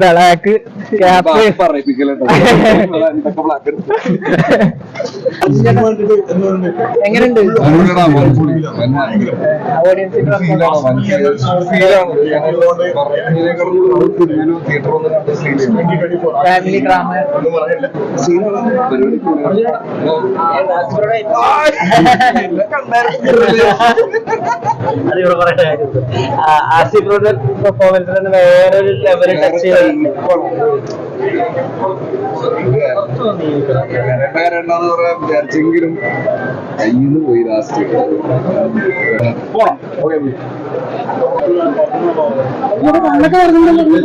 Black cap. എങ്ങനെയുണ്ട്. Family drama അതിവിടെ തന്നെ വേറൊരു ലെവൽ ടച്ച് ചെയ്ത്. e പേരെണ്ണാന്ന് പറയാൻ വിചാരിച്ചെങ്കിലും കയ്യിന്ന് പോയി ലാസ്റ്റ് പോണം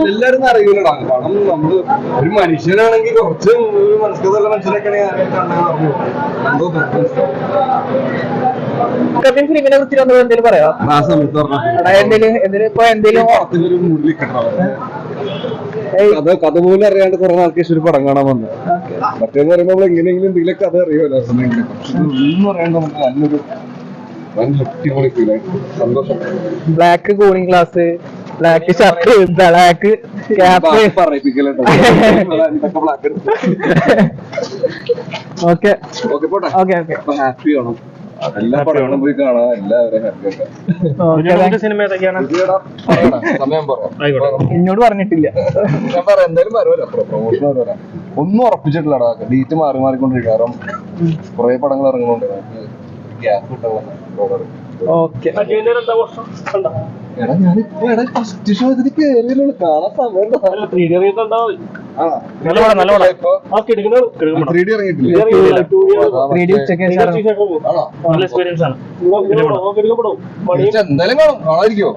എല്ലാരും അറിയില്ലടാ. പണം നമ്മൾ ഒരു മനുഷ്യനാണെങ്കിൽ കുറച്ച് മനസ്സിലുള്ള മനുഷ്യനൊക്കെ എന്തോ ഫിലിമിനെ കുറിച്ച് ഒന്ന് എന്തെങ്കിലും പറയാം ആ സമയത്ത് ഇപ്പൊ മുന്നിൽ കഥ കഥ പോലും അറിയാണ്ട് കുറെ നാൾക്ക് ശേഷം ഒരു പടം കാണാൻ വന്നത് മറ്റേന്ന് പറയുമ്പോൾ നമ്മൾ എങ്ങനെയെങ്കിലും എന്തെങ്കിലും കഥ അറിയുമല്ലോ സമയങ്ങളിൽ. പക്ഷെ ഇതൊന്നും അറിയാണ്ട് നമുക്ക് നല്ലൊരു black cooling glass black shirt black cap okay okay okay happy ആവണം. എല്ലാ പടങ്ങളും പോയി കാണാം. എല്ലാവരും ഹാപ്പി ആക്കാം ഓക്കെ സിനിമ ഏതൊക്കെയാണ്? സമയം പറയാം ആയിക്കോട്ടെ. എന്നോട് പറഞ്ഞിട്ടില്ല. ഞാൻ പറയാം. എന്തായാലും പ്രൊമോഷൻ ഒന്നും ഉറപ്പിച്ചിട്ടില്ലടാ. ഡേറ്റ് മാറി മാറിക്കൊണ്ടിരിക്കും കാരണം കുറെ പടങ്ങൾ ഇറങ്ങുന്നുണ്ട്. Gap okay. എടാ ഞാനിപ്പോ എടാ ഫസ്റ്റ് ഷോ ഇതിന് കേറിയല്ലോ കാണാൻ സമയം നല്ല പടം, നല്ല പടം. ഇപ്പൊ ആ കിടക്കുന്ന കിടക്കുന്ന ത്രീ ഡി ഇറങ്ങിയിട്ടില്ല? ഇറങ്ങിയില്ല. Two years. ത്രീ ഡി ഉച്ചയ്ക്ക് ശേഷം ആണോ? നല്ല എക്സ്പീരിയൻസ് ആണ്. എന്തായാലും കാണും. കാണാതിരിക്കോ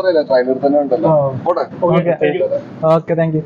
അറിയില്ല. തന്നെ ഉണ്ടല്ലോ. പോട്ടെ. Okay thank you